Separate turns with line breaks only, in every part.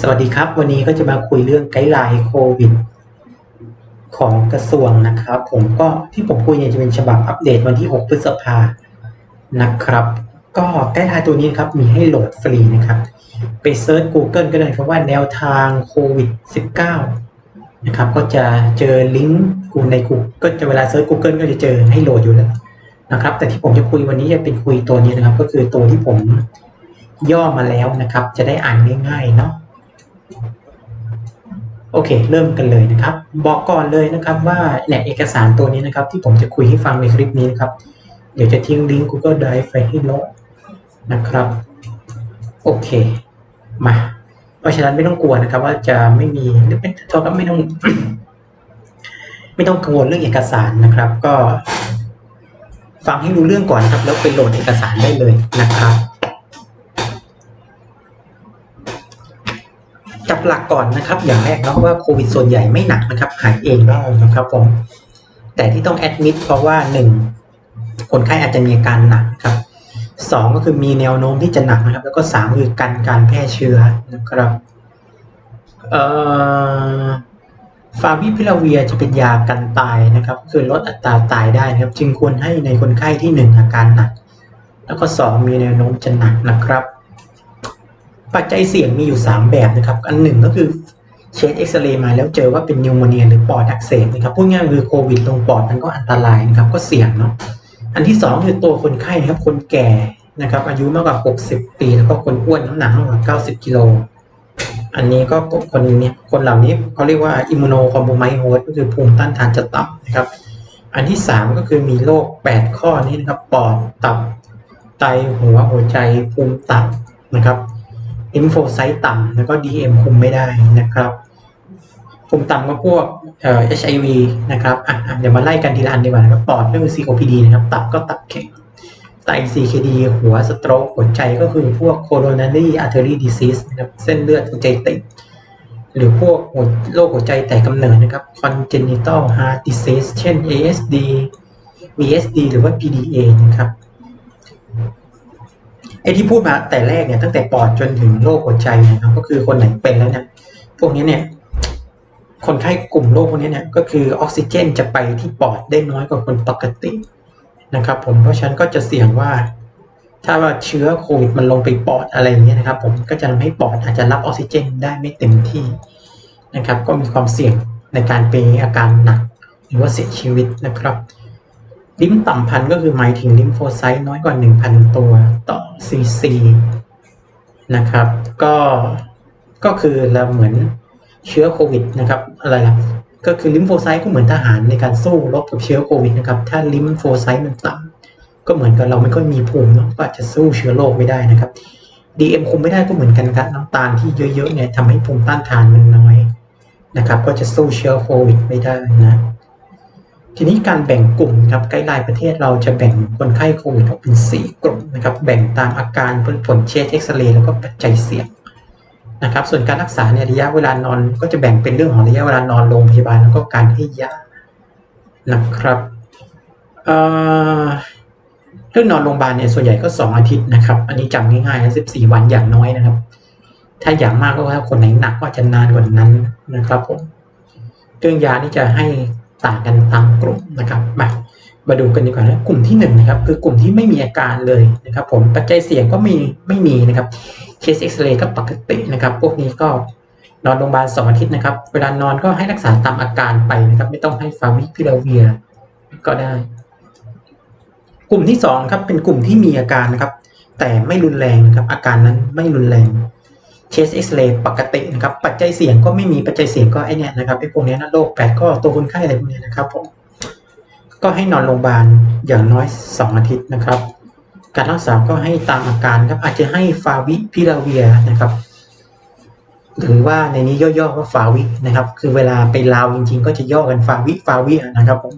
สวัสดีครับ วันนี้ก็จะมาคุยเรื่องไกด์ไลน์โควิด ของกระทรวงนะครับ ผมก็ที่ผมคุยเนี่ยจะเป็นฉบับอัปเดตวันที่ 6 พฤษภานะครับ ก็ไกด์ไลน์ตัวนี้นครับ มีให้โหลดฟรีนะครับ ไปเซิร์ช Google ก็ได้ครับว่าแนวทางโควิด 19 นะครับ ก็จะเจอลิงก์กูใน Google ก็จะเวลาเซิร์ช Google ก็จะเจอให้โหลดอยู่แล้วนะครับ แต่ที่ผมจะคุยวันนี้จะเป็นคุยตัวนี้นะครับ ก็คือตัวที่ผมย่อมาแล้วนะครับ จะได้อ่านง่ายๆเนาะ โอเค เริ่มกันเลยนะครับ บอกก่อนเลยนะครับว่าเนี่ยเอกสารตัวนี้นะครับที่ผมจะคุยให้ฟังในคลิปนี้นะครับ เดี๋ยวจะทิ้งลิงก์ Google Drive ไปให้โลกนะครับ โอเค มา เพราะฉะนั้นไม่ต้องกลัวนะครับ ว่าจะไม่มีหรือเป็นโทษครับไม่ต้อง ไม่ต้องกังวลเรื่องเอกสารนะครับ ก็ ฟังให้รู้เรื่องก่อนนะครับ แล้วไปโหลดเอกสารได้เลยนะครับ หลักก่อนนะครับ อย่างแรกเนาะว่าโควิดส่วนใหญ่ไม่หนักนะครับ หายเองได้นะครับผม แต่ที่ต้องแอดมิดเพราะว่าหนึ่งคนไข้อาจจะมีอาการหนักครับสองก็คือมีแนวโน้มที่จะหนักนะครับ แล้วก็สามคือกันการแพร่เชื้อนะครับเอ่อฟาวิพิลาเวียจะเป็นยากันตายนะครับ คือลดอัตราตายได้นะครับ จึงควรให้ในคนไข้ที่หนึ่งอาการหนัก แล้วก็สองมีแนวโน้มจะหนักนะครับ ปัจจัยเสี่ยงมีอยู่ 3 แบบนะครับ อันหนึ่งก็คือเช็คเอ็กซเรย์มาแล้วเจอว่าเป็นนิวโมเนียหรือปอดอักเสบนะครับ พูดง่ายคือโควิดลงปอดมันก็อันตรายนะครับ ก็เสี่ยงเนาะ อันที่ 2 คือตัวคนไข้นะครับ คนแก่นะครับ อายุมากกว่า 60 ปี แล้วก็คนอ้วนน้ำหนักมากกว่า 90 กิโล อันนี้ก็คนนี้คนเหล่านี้เขาเรียกว่าอิมมูโนคอมโบไมโฮสก็คือภูมิต้านทานจะต่ำนะครับ อันที่ 3 ก็คือมีโรค 8 ข้อนี้นะครับ ปอด ตับ ไต หัว หัวใจ ภูมิตับนะครับ อินโฟไซต์ต่ำแล้วก็ DM คุมไม่ได้นะครับภูมิต่ำก็พวกเอ่อ HIV นะครับอะอะเดี๋ยวมาไล่กันทีละอันดีกว่านะครับปอดก็คือ COPD นะครับตับก็ตับแข็งไต CKD หัวสโตรกหัวใจก็คือพวก coronary artery disease นะครับเส้นเลือดหัวใจติดหรือพวกหัวโรคหัวใจแตกกำเนิดนะครับ congenital heart disease เช่น ASD VSD หรือว่า PDA นะครับ ไอ้ที่พูดมาแต่แรกเนี่ยตั้งแต่ปอดจนถึงโรคหัวใจนะครับก็คือคนไหนเป็นแล้วเนี่ยพวกนี้เนี่ยคนไข้กลุ่มโรคพวกนี้เนี่ยก็คือออกซิเจนจะไปที่ปอดได้น้อยกว่าคนปกตินะครับ ผมเพราะฉะนั้นก็จะเสี่ยงว่า ถ้าว่าเชื้อโควิดมันลงไปปอดอะไรอย่างเงี้ยนะครับ ผมก็จะทำให้ปอดอาจจะรับออกซิเจนได้ไม่เต็มที่นะครับ ก็มีความเสี่ยงในการเป็นอาการหนัก หรือว่าเสียชีวิตนะครับ ลิมต่ำพันก็คือหมายถึงลิมโฟไซต์น้อยกว่า 1,000 ตัวต่อซีซีนะครับ ก็ก็คือเราเหมือนเชื้อโควิดนะครับอะไรล่ะก็คือลิมโฟไซต์ก็เหมือนทหารในการสู้รบกับเชื้อโควิดนะครับ ถ้าลิมโฟไซต์มันต่ำก็เหมือนกับเราไม่ค่อยมีภูมิเนาะก็อาจจะสู้เชื้อโรคไม่ได้นะครับ DM คุมไม่ได้ก็เหมือนกันครับน้ำตาลที่เยอะๆเนี่ยทำให้ภูมิต้านทานมันน้อยนะครับ ก็จะสู้เชื้อโควิดไม่ได้นะ ทีนี้การแบ่งกลุ่มครับไกด์ไลน์ประเทศเราจะแบ่งคนไข้โควิดออกเป็น 4 กลุ่มนะครับแบ่งตามอาการผลผลเช็คเอ็กซเรย์แล้วก็ปัจจัยเสี่ยงนะครับส่วนการรักษาเนี่ยระยะเวลานอนก็จะแบ่งเป็นเรื่องของระยะเวลานอนโรงพยาบาลแล้วก็การให้ยานะครับเรื่องนอนโรงพยาบาลเนี่ยส่วนใหญ่ก็ 2 อาทิตย์นะครับ อันนี้จำง่ายๆนะ14 วันอย่างน้อยนะครับ ถ้าอย่างมากก็ถ้าคนไหนหนักก็จะนานกว่านั้นนะครับผมเรื่องยานี่จะให้ ต่างกันตามกลุ่มนะครับมามาดูกันดีกว่านะกลุ่มที่หนึ่งนะครับคือกลุ่มที่ไม่มีอาการเลยนะครับผมปัจจัยเสี่ยงก็ไม่ไม่มีนะครับเคสเอ็กซเรย์ก็ปกตินะครับ พวกนี้ก็นอนโรงพยาบาลสองอาทิตย์นะครับ เวลานอนก็ให้รักษาตามอาการไปนะครับ ไม่ต้องให้ฟาวิพิลาเวียก็ได้ กลุ่มที่สองครับเป็นกลุ่มที่มีอาการนะครับ แต่ไม่รุนแรงนะครับ อาการนั้นไม่รุนแรง เคสเอ็กซเรย์ปกตินะครับปัจจัยเสี่ยงก็ไม่มีปัจจัยเสี่ยงก็ไอเนี่ยนะครับไอพวกนี้นะโรคแปดข้อตัวคนไข้อะไรพวกนี้นะครับผมก็ให้นอนโรงพยาบาลอย่างน้อยสองอาทิตย์นะครับ การรักษาก็ให้ตามอาการครับอาจจะให้ฟาวิพิลาเวียนะครับ หรือว่าในนี้ย่อๆว่าฟาวินะครับ คือเวลาไปลาวจริง ๆ ก็จะย่อกันฟาวิฟาวินะครับผม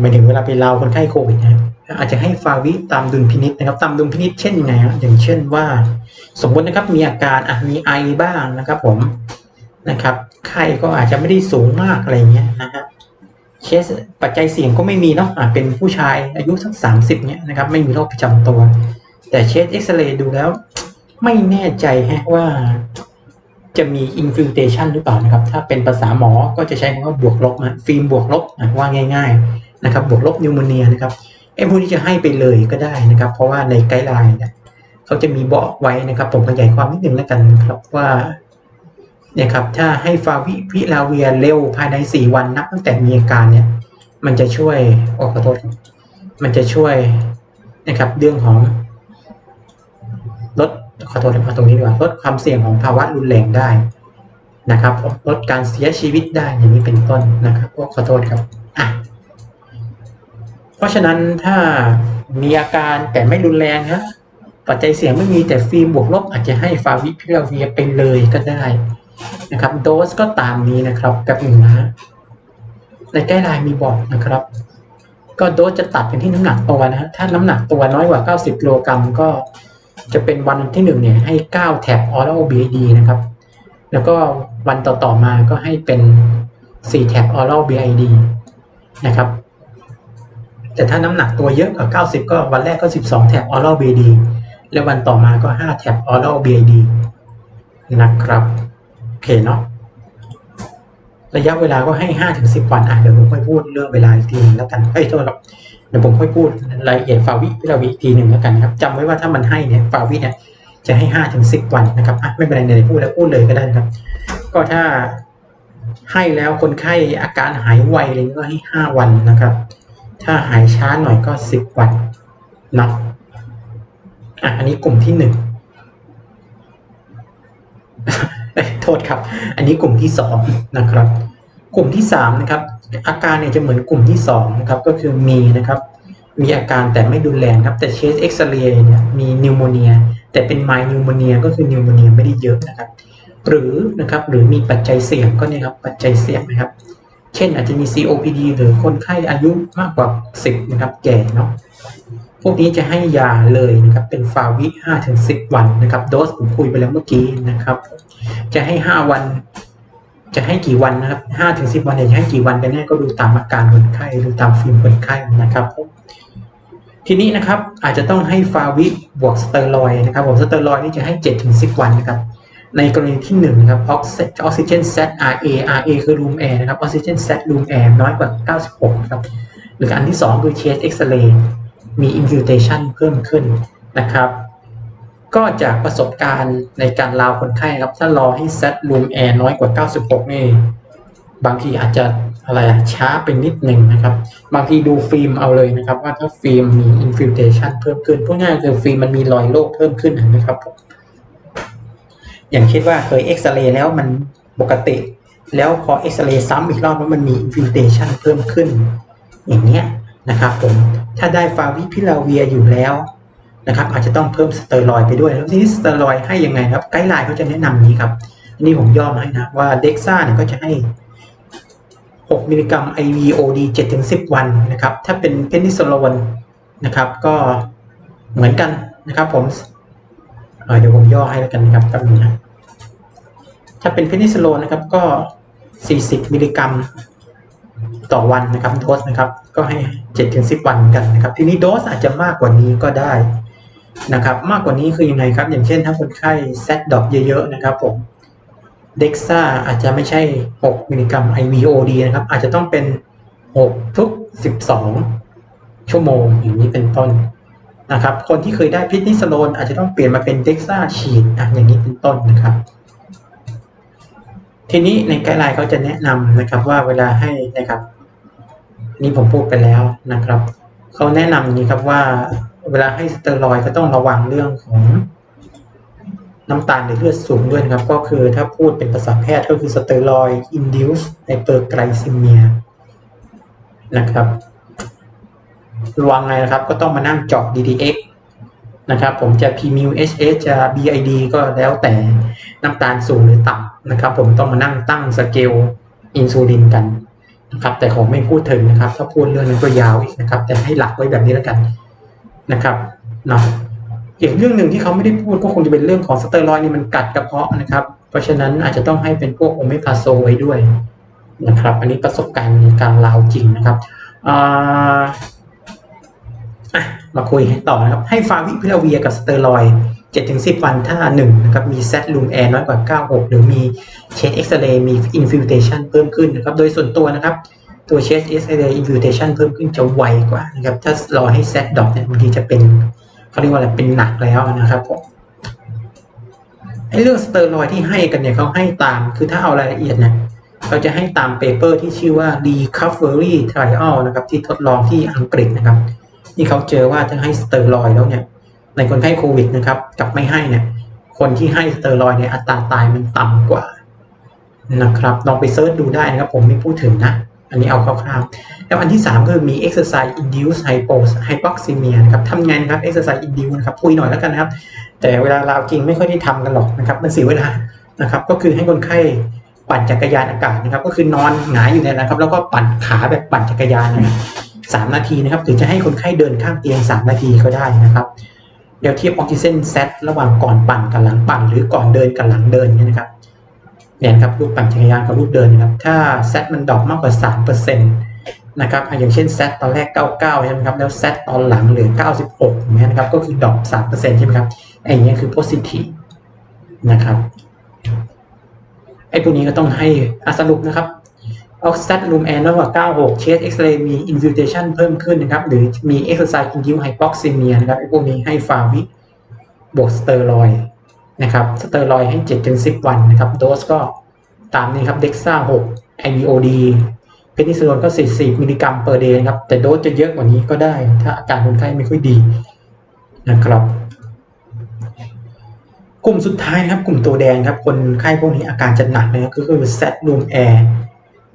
หมายถึงเวลาไปลาวคนไข้โควิดนะครับอาจจะให้ฟาวิตามดุลพินิษนะครับ ตามดุลพินิษเช่นยังไงครับอย่างเช่นว่า สมมตินะครับมีอาการอะมีไอบ้างนะครับ ผมนะครับไข้ก็อาจจะไม่ได้สูงมากอะไรเงี้ยนะครับเคสปัจจัยเสี่ยงก็ไม่มีเนาะอะเป็นผู้ชายอายุสักสามสิบเนี่ยนะครับ ไม่มีโรคประจำตัว แต่เช็คเอ็กซเรย์ดูแล้ว ไม่แน่ใจฮะว่าจะมีอินฟิลเ t ชันหรือเปล่านะครับ ถ้าเป็นภาษาหมอก็จะใช้คำว่าบวกลบนะฟิล์มบวกลบนะว่าง่าย ๆ นะครับบวกลบนิวโมเนียนะครับไอ้พวกนี้จะให้ไปเลยก็ได้นะครับ เพราะว่าในไกด์ไลน์เนี่ยเขาจะมีบอกไว้นะครับ ผมขยายความนิดนึงแล้วกันครับว่าเนี่ยครับถ้าให้ฟาวิพิลาเวียเร็วภายใน 4 วันนับตั้งแต่มีอาการเนี่ยมันจะช่วยโอ้ขอโทษครับมันจะช่วยนะครับเรื่องของลดขอโทษมาตรงนี้ดีกว่าลดความเสี่ยงของภาวะรุนแรงได้นะครับลดการเสียชีวิตได้อย่างนี้เป็นต้นนะครับโอ้ขอโทษครับอะ ราะฉะนั้นถ้ามีอาการแต่ไม่รุนแรงนะปัจจัยเสี่ยงไม่มีแต่ฟิล์มบวกลบอาจจะให้ฟาวิพิลาเวียไปเลยก็ได้นะครับ โดสก็ตามนี้นะครับกับหนึ่งนะในใกล้ลายมีบอกนะครับ ก็โดสจะตัดกันที่น้ำหนักตัวนะถ้าน้ำหนักตัวน้อยกว่า 90กิโลกรัมก็จะเป็นวันที่หนึ่งเนี่ยให้ 9 แท็บ oral BID นะครับ แล้วก็วันต่อๆมาก็ให้เป็น 4 แท็บ oral BID นะครับ แต่ถ้าน้ำหนักตัวเยอะกว่า 90 ก็วันแรกก็ 12 แท็บ oral BID แล้ววันต่อมาก็ 5 แท็บ oral BID นะครับโอเคเนาะระยะเวลาก็ให้ห้าถึงสิบวันอะเดี๋ยวผมค่อยพูดเรื่องเวลาอีกทีนึงแล้วกันเอ้ยโทษครับเดี๋ยวผมค่อยพูดรายละเอียดฟาวิพิลาวิอีกทีหนึ่งแล้วกันครับจำไว้ว่าถ้ามันให้เนี่ยฟาวิเนี่ยจะให้ห้าถึงสิบวันนะครับอะไม่เป็นไรเดี๋ยวพูดแล้วพูดเลยก็ได้ครับ ก็ถ้าให้แล้วคนไข้อาการหายไวเลยก็ให้ห้าวันนะครับ ถ้าหายช้าหน่อยก็สิบวันเนาะอะอันนี้กลุ่มที่หนึ่งโทษครับ อันนี้กลุ่มที่สองนะครับ กลุ่มที่สามนะครับ อาการเนี่ยจะเหมือนกลุ่มที่สองนะครับ ก็คือมีนะครับ มีอาการแต่ไม่รุนแรงครับ แต่เชสเอ็กซเรย์เนี่ยมีนิวโมเนีย แต่เป็นไมนิวโมเนียก็คือนิวโมเนียไม่ได้เยอะนะครับ หรือนะครับ หรือมีปัจจัยเสี่ยงก็เนี่ยครับ ปัจจัยเสี่ยงนะครับ เช่นอาจจะมี COPD หรือคนไข้อายุมากกว่า 10 นะครับ แก่เนาะ พวกนี้จะให้ยาเลยนะครับ เป็นฟาวิ5ถึง10 วันนะครับ โดสผมคุยไปแล้วเมื่อกี้นะครับ จะให้ 5 วัน จะให้กี่วันนะครับ5ถึง10 วันเนี่ยจะให้กี่วันกันแน่ก็ดูตามอาการคนไข้ดูตามฟิล์มคนไข้นะครับทีนี้นะครับอาจจะต้องให้ฟาวิบวกสเตียรอยนะครับผมสเตียรอยนี่จะให้7ถึง10วันนะครับ ในกรณีที่1นะครับออกซิเจนเซต RA RA คือ room air นะครับออกซิเจนเซต room air น้อยกว่า 96 ครับ หรืออันที่ 2 คือ chest X-ray มี infiltration เพิ่มขึ้นนะครับ ก็จากประสบการณ์ในการราวคนไข้ครับ ถ้ารอให้ set room air น้อยกว่า 96 นี่ บางทีอาจจะอะไรอะช้าไปนิดหนึ่งนะครับ บางทีดูฟิล์มเอาเลยนะครับ ว่าถ้าฟิล์มมี infiltration เพิ่มขึ้นพูดง่ายๆคือฟิล์มมันมีรอยโรคเพิ่มขึ้นนะครับผม อย่างเช่นว่าเคยเอ็กซเรย์แล้วมันปกติ แล้วพอเอ็กซเรย์ซ้ำอีกรอบแล้วมันมี infiltration เพิ่มขึ้น อย่างเนี้ยนะครับผมถ้าได้ฟาวิพิลาเวียอยู่แล้วนะครับอาจจะต้องเพิ่มสเตียรอยไปด้วย แล้วทีนี้สเตียรอยให้ยังไงครับ ไกด์ไลน์เขาจะแนะนำนี้ครับอันนี้ผมย่อมาให้นะว่าเด็กซ่าเนี่ยก็จะให้ 6 มิลลิกรัม IVOD 7-10 วันนะครับ ถ้าเป็นเพนิซิลลินนะครับ ก็เหมือนกันนะครับผมเเดี๋ยวผมย่อให้แล้วกันนะครับแป๊บนึงนะ ถ้าเป็นเพนิซิลลินนะครับก็ 40 มิลลิกรัมต่อวันนะครับโดสนะครับ ก็ให้ 7-10 วันกันนะครับ ทีนี้โดสอาจจะมากกว่านี้ก็ได้นะครับ มากกว่านี้คือยังไงครับ อย่างเช่นถ้าคนไข้เซตดอกเยอะๆนะครับผมเด็กซ่าอาจจะไม่ใช่ 6 มิลลิกรัม IVOD นะครับ อาจจะต้องเป็น 6 ทุก 12 ชั่วโมงอย่างนี้เป็นต้นนะครับ คนที่เคยได้พิษนิสโลนอาจจะต้องเปลี่ยนมาเป็นเด็กซ่าฉีดอะอย่างนี้เป็นต้นนะครับ ทีนี้ในไกด์ไลน์เขาจะแนะนำนะครับว่าเวลาให้นะครับ นี่ผมพูดไปแล้วนะครับเขาแนะนำอย่างนี้ครับว่าเวลาให้สเตียรอยก็ต้องระวังเรื่องของน้ำตาลในเลือดสูงด้วยครับ ก็คือถ้าพูดเป็นภาษาแพทย์ก็คือสเตียรอยอินด์ induced hyperglycemia นะครับระวังไงนะครับก็ต้องมานั่งเจาะ DDX นะครับ ผมจะ PMU HS จะ BID ก็แล้วแต่น้ำตาลสูงหรือต่ำนะครับ ผมต้องมานั่งตั้งสเกลอินซูลินกันนะครับ แต่ผมไม่พูดถึงนะครับ ถ้าพูดเรื่องนั้นก็ยาวอีกนะครับ แต่ให้หลักไว้แบบนี้แล้วกันนะครับเนาะอีกเรื่องหนึ่งที่เขาไม่ได้พูดก็คงจะเป็นเรื่องของสเตียรอยนี่มันกัดกระเพาะนะครับ เพราะฉะนั้นอาจจะต้องให้เป็นพวกโอเมพาโซไว้ด้วยนะครับ อันนี้ประสบการณ์การลาวจริงนะครับมา คุยต่อนะครับ ให้ฟาวิพิลาเวียกับสเตียรอยเจ็ด์7-10วันถ้า1นะครับมี set room air น้อยกว่า96หรือมี chest x-ray มี infiltration เพิ่มขึ้นนะครับ โดยส่วนตัวนะครับ ตัว chest x-ray infiltration เพิ่มขึ้นจะไวกว่านะครับ ถ้ารอให้ set drop เนี่ยบางทีจะเป็นเขาเรียกว่าอะไรเป็นหนักแล้วนะครับผมไอ้เรื่องสเตอรอยที่ให้กันเนี่ยเขาให้ตามคือถ้าเอารายละเอียดเนี่ยเขาจะให้ตามเปเปอร์ที่ชื่อว่า recovery trial นะครับ ที่ทดลองที่อังกฤษนะครับ ที่เขาเจอว่าถ้าให้สเตอรอยแล้วเนี่ย ในคนไข้โควิดนะครับ กับไม่ให้เนี่ย คนที่ให้สเตอรอยเนี่ยอัตราตายมันต่ำกว่านะครับลองไปเซิร์ชดูได้นะครับ ผมไม่พูดถึงนะ อันนี้เอาคร่าวๆแล้วอันที่ 3 ก็คือมี exercise induced hypo hypoxemia นะครับทำไงนะครับ exercise induced นะครับคุยหน่อยแล้วกันนะครับ แต่เวลาเราจริงไม่ค่อยได้ทำกันหรอกนะครับ มันเสียเวลานะครับ ก็คือให้คนไข้ปั่นจักรยานอากาศนะครับ ก็คือนอนหงายอยู่เนี่ยนะครับ แล้วก็ปั่นขาแบบปั่นจักรยานนะครับ สามนาทีนะครับหรือจะให้คนไข้เดินข้างเตียงสามนาทีก็ได้นะครับเดี๋ยวเทียบออกซิเจนเซตระหว่างก่อนปั่นกับหลังปั่น หรือก่อนเดินกับหลังเดินเนี่ยนะครับเนี่ยนครับรูปปั่นจักรยานกับรูปเดินนะครับ ถ้าเซตมันดรอปมากกว่าสามเปอร์เซ็นต์นะครับอย่างเช่นเซตตอนแรก 99 ใช่ไหมครับแล้วเซตตอนหลังเหลือ 96อย่างเงี้ยนะครับก็คือดรอป3%ใช่ไหมครับไอ้อย่างเงี้ยคือ positive นะครับไอ้พวกนี้ก็ต้องให้อสรุปนะครับ ออกซิลูมแอนน้อยกว่า 96เชสเอ็กซเรย์มี infiltration เพิ่มขึ้นนะครับ หรือมี exercise induced hypoxemia นะครับไอ้พวกนี้ให้ฟาวิบวกสเตอรอยนะครับสเตอรอยให้ 7-10 วันนะครับ โดสก็ตามนี้ครับเด็กซ่า6 IBOD เพนิซิลลินก็ 40 มิลลิกรัมเปอร์เดย์นะครับ แต่โดสจะเยอะกว่านี้ก็ได้ ถ้าอาการคนไข้ไม่ค่อยดีนะครับ กลุ่มสุดท้ายนะครับ กลุ่มตัวแดงครับ คนไข้พวกนี้อาการจะหนักเลยก็คือ set room air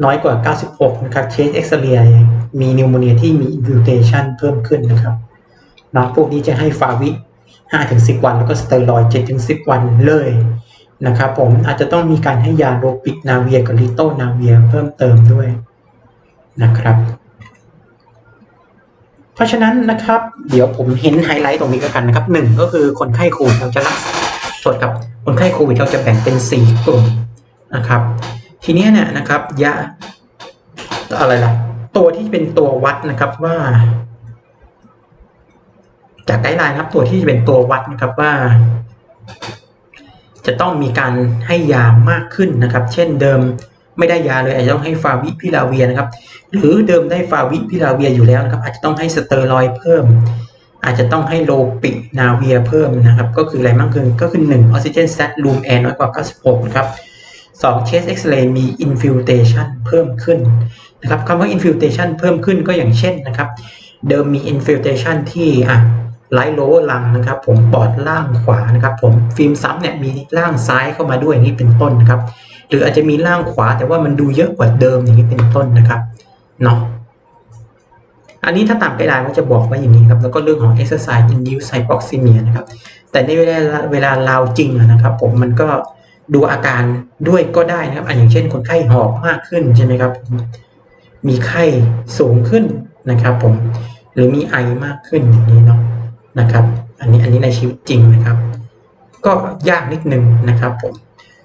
น้อยกว่า 96 นะครับเชสเอ็กซเรียมีนิวโมเนียที่มี infiltration เพิ่มขึ้นนะครับเนาะพวกนี้จะให้ฟาวิ5-10 วัน แล้วก็สเตียรอยด์7-10 วันเลยนะครับผมอาจจะต้องมีการให้ยาโรปิกนาเวียกับลิโตนาเวียเพิ่มเติมด้วยนะครับ เพราะฉะนั้นนะครับ เดี๋ยวผมเห็นไฮไลท์ตรงนี้กันนะครับหนึ่งก็คือคนไข้โควิดเราจะรักตรวจกับคนไข้โควิดเราจะแบ่งเป็น 4 กลุ่มนะครับ ทีนี้เนี่ยนะครับยาอะไรล่ะ ตัวที่เป็นตัววัดนะครับว่า จากไกด์ไลน์นะครับตัวที่จะเป็นตัววัดนะครับว่า จะต้องมีการให้ยามากขึ้นนะครับ เช่นเดิมไม่ได้ยาเลยอาจจะต้องให้ฟาวิพิลาเวียนะครับ หรือเดิมได้ฟาวิพิลาเวียอยู่แล้วนะครับ อาจจะต้องให้สเตอรอยเพิ่ม อาจจะต้องให้โลปินาเวียเพิ่มนะครับ ก็คืออะไรบ้างคือก็คือ1ออกซิเจนแซตรูมแอร์น้อยกว่า 96 นะครับ 2 chest x-ray มี infiltration เพิ่มขึ้นนะครับคำว่า infiltration เพิ่มขึ้นก็อย่างเช่นนะครับ เดิมมี infiltration ที่อะไลท์โลลังนะครับ ผมปอดล่างขวานะครับ ผมฟิล์มซ้ำเนี่ยมีล่างซ้ายเข้ามาด้วยนี่เป็นต้นนะครับ หรืออาจจะมีล่างขวาแต่ว่ามันดูเยอะกว่าเดิมอย่างนี้เป็นต้นนะครับเนาะอันนี้ถ้าตามไกด์ไลน์ก็จะบอกว่าอย่างนี้ครับแล้วก็เรื่องของ exercise induced hypoxemia นะครับแต่ในเวลาเวลาลาจริงนะครับ ผมมันก็ ดูอาการด้วยก็ได้นะครับอันอย่างเช่น คนไข้หอบมากขึ้นใช่ไหมครับ มีไข้สูงขึ้นนะครับ ผมหรือมีไอมากขึ้นอย่างนี้เนาะนะครับ อันนี้อันนี้ในชีวิตจริงนะครับ ก็ยากนิดนึงนะครับผม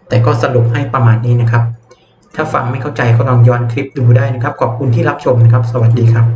แต่ก็สรุปให้ประมาณนี้นะครับ ถ้าฟังไม่เข้าใจก็ลองย้อนคลิปดูได้นะครับ ขอบคุณที่รับชมนะครับ สวัสดีครับ